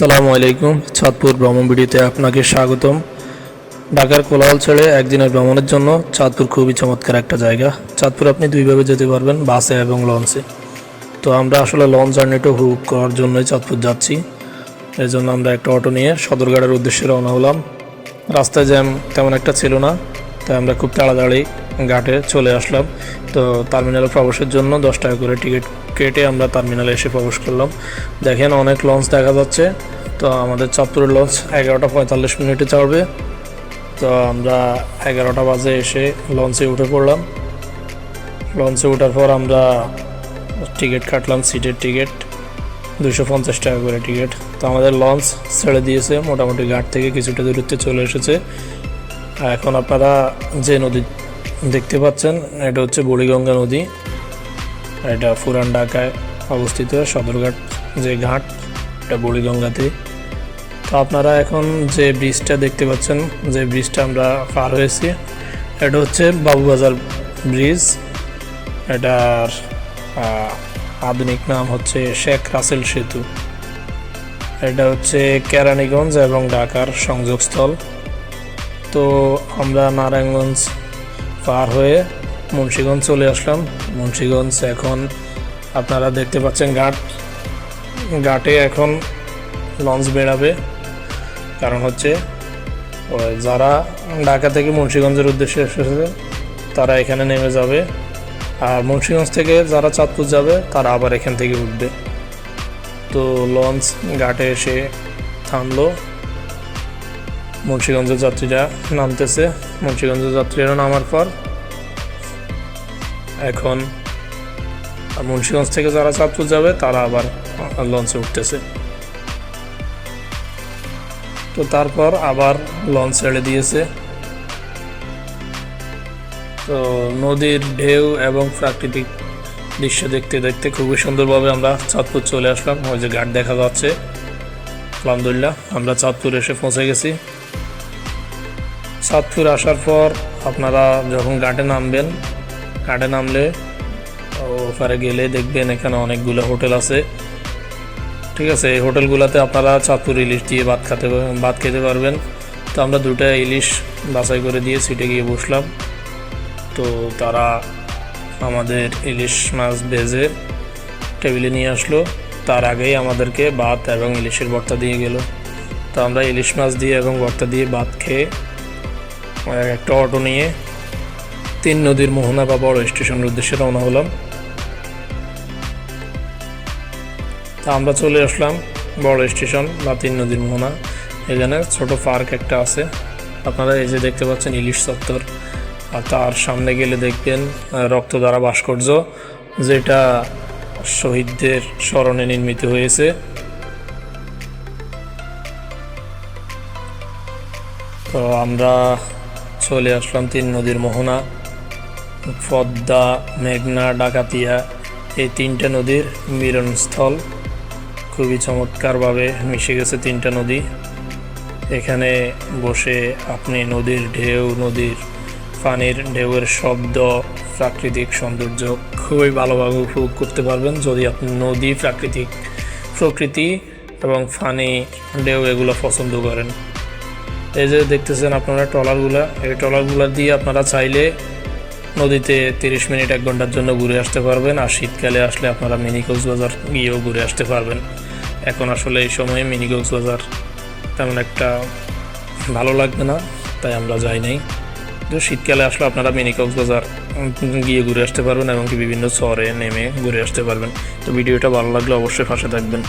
আসসালামু আলাইকুম, চাঁদপুর ভ্রমণ ভিডিওতে আপনাকে স্বাগতম। ঢাকার কোলাহল ছেড়ে একদিনের ভ্রমণের জন্য চাঁদপুর খুবই চমৎকার একটা জায়গা। চাঁদপুর আপনি দুইভাবে যেতে পারবেন, বাসে এবং লঞ্চে। তো আমরা আসলে লঞ্চ জার্নিটা উপভোগ করার জন্যই চাঁদপুর যাচ্ছি। এই জন্য আমরা একটা অটো নিয়ে সদরঘাটের উদ্দেশ্যে রওনা হলাম। রাস্তায় জ্যাম তেমন একটা ছিল না, তাই আমরা খুব তাড়াতাড়ি ঘাটে চলে আসলাম। তো টার্মিনালে প্রবেশের জন্য দশ টাকা করে টিকিট কেটে আমরা টার্মিনালে এসে প্রবেশ করলাম। দেখেন অনেক লঞ্চ দেখা যাচ্ছে। তো আমাদের চাঁদপুরের লঞ্চ এগারোটা পঁয়তাল্লিশ মিনিটে চড়বে তো আমরা এগারোটা বাজে এসে লঞ্চে উঠে পড়লাম। লঞ্চে ওঠার পর আমরা টিকিট কাটলাম সিটের টিকিট দুশো পঞ্চাশ টাকা করে টিকিট তো আমাদের লঞ্চ ছেড়ে দিয়েছে, মোটামুটি ঘাট থেকে কিছুটা দূরত্বে চলে এসেছে। এখন আপনারা যে নদী দেখতে পাচ্ছেন, এটা হচ্ছে বুড়িগঙ্গা নদী। এটা পুরান ঢাকায় অবস্থিত সদরঘাট যে ঘাট, এটা বুড়িগঙ্গাতে তো আপনারা এখন যে ব্রিজটা দেখতে পাচ্ছেন, যে ব্রিজটা আমরা পার হয়েছি, এটা হচ্ছে বাবুবাজার ব্রিজ এটার আধুনিক নাম হচ্ছে শেখ রাসেল সেতু। এটা হচ্ছে কেরানীগঞ্জ এবং ঢাকার সংযোগস্থল। তো আমরা নারায়ণগঞ্জ পার হয়ে মুন্সীগঞ্জ চলে আসলাম। মুন্সীগঞ্জ এখন আপনারা দেখতে পাচ্ছেন ঘাট। ঘাটে এখন লঞ্চ বেড়াবে। কারণ হচ্ছে যারা ঢাকা থেকে মুন্সীগঞ্জের উদ্দেশ্যে এসেছে, তারা এখানে নেমে যাবে। আর মুন্সীগঞ্জ থেকে যারা চাঁদপুর যাবে, তারা আবার এখান থেকে উঠবে। তো লঞ্চ ঘাটে এসে থামলো। মুন্সীগঞ্জের যাত্রীরা নামতেছে। মুন্সীগঞ্জের যাত্রীরা নামার পর এখন মুন্সীগঞ্জ থেকে যারা চাঁদপুর যাবে, তারা আবার লঞ্চে উঠতেছে। তো তারপর আবার লঞ্চ ছেড়ে দিয়েছে। তো নদীর ঢেউ এবং প্রাকৃতিক দৃশ্য দেখতে দেখতে খুবই সুন্দরভাবে আমরা চাঁদপুর চলে আসলাম। ওই যে ঘাট দেখা যাচ্ছে। আলহামদুলিল্লাহ, আমরা চাঁদপুর এসে পৌঁছে গেছি। চাঁদপুর আসার পর আপনারা যখন ঘাটে নামবেন, ঘাটে নামলে ওপারে গেলে দেখবেন এখানে অনেকগুলো হোটেল আছে। ঠিক আছে, এই হোটেলগুলোতে আপনারা চাঁদপুর ইলিশ দিয়ে ভাত খেতে ভাত খেতে পারবেন। তো আমরা দুটো ইলিশ বাছাই করে দিয়ে সিটে গিয়ে বসলাম। তো তারা আমাদের ইলিশ মাছ ভেজে টেবিলে নিয়ে আসলো। তার আগেই আমাদেরকে ভাত এবং ইলিশের ভর্তা দিয়ে গেল। তো আমরা ইলিশ মাছ দিয়ে এবং ভর্তা দিয়ে ভাত খেয়ে একটা অটো নিয়ে তিন নদীর মোহনা বা বড় স্টেশনের উদ্দেশ্যে রওনা হলাম। তা আমরা চলে আসলাম বড় স্টেশন বা তিন নদীর মোহনা। এখানে ছোট পার্ক একটা আছে। আপনারা এই যে দেখতে পাচ্ছেন ইলিশ চত্বর। আর তার সামনে গেলে দেখবেন রক্তদ্বারা ভাস্কর্য, যেটা শহীদদের স্মরণে নির্মিত হয়েছে। তো আমরা চলে আসলাম তিন নদীর মোহনা, পদ্মা, মেঘনা, ডাকাতিয়া। এই তিনটা নদীর মিলনস্থল খুবই চমৎকারভাবে মিশে গেছে তিনটা নদী। এখানে বসে আপনি নদীর ঢেউ, নদীর পানির ঢেউয়ের শব্দ, প্রাকৃতিক সৌন্দর্য খুবই ভালোভাবে উপভোগ করতে পারবেন যদি আপনি নদী, প্রাকৃতিক প্রকৃতি এবং ফানি ঢেউ এগুলো পছন্দ করেন। এই যে দেখতেছেন আপনারা ট্রলারগুলা, এই ট্রলারগুলা দিয়ে আপনারা চাইলে নদীতে তিরিশ মিনিট, এক ঘণ্টার জন্য ঘুরে আসতে পারবেন আর শীতকালে আসলে আপনারা মিনি কক্সবাজার গিয়েও ঘুরে আসতে পারবেন। এখন আসলে এই সময়ে মিনি কক্সবাজার তেমন একটা ভালো লাগবে না, তাই আমরা যাই নাই। তো শীতকালে আসলে আপনারা মিনি কক্সবাজার গিয়ে ঘুরে আসতে পারবেন এবং বিভিন্ন শহরে নেমে ঘুরে আসতে পারবেন। তো ভিডিওটা ভালো লাগলে অবশ্যই পাশে থাকবেন।